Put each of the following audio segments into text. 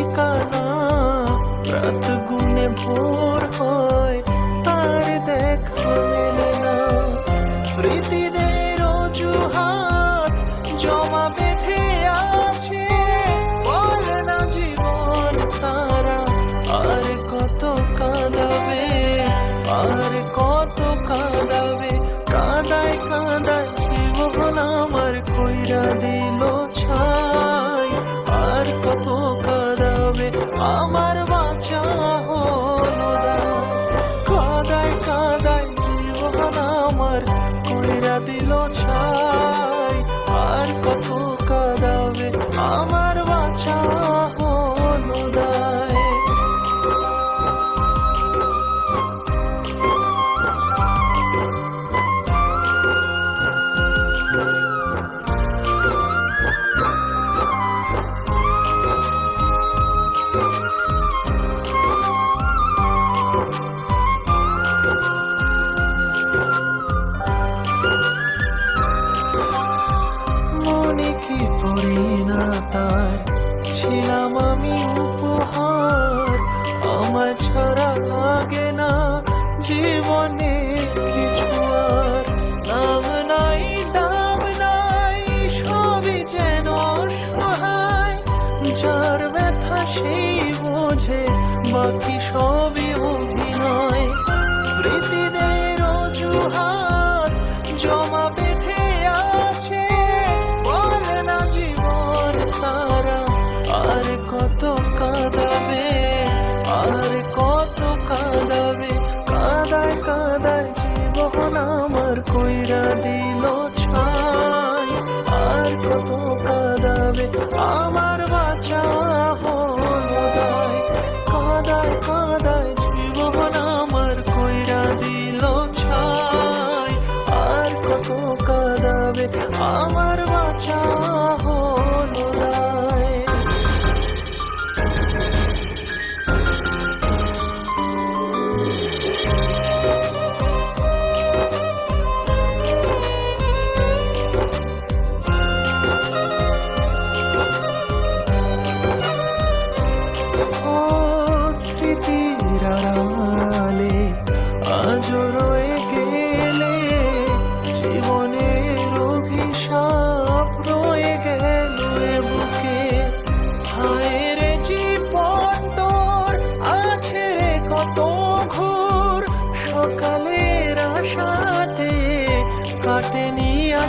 ঠিকানা রাত গুনে ভোর হয় তার দেখা মেলে না স্মৃতিদের অজুহাত জমা বেঁধে আছে বল না জীবন তারা আর কত কাঁদাবে আর কত কাঁদাবে কাঁদায় কাঁদায় জীবন আমার কইরা দে Oh, সেই বোঝে বাকি সবই ও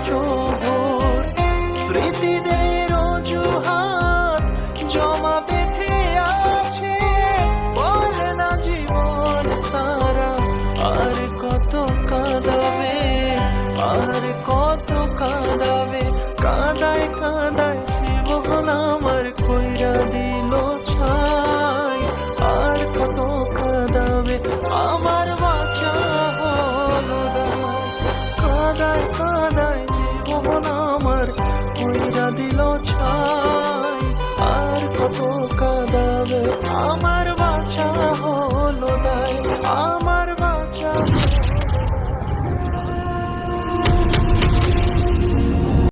就不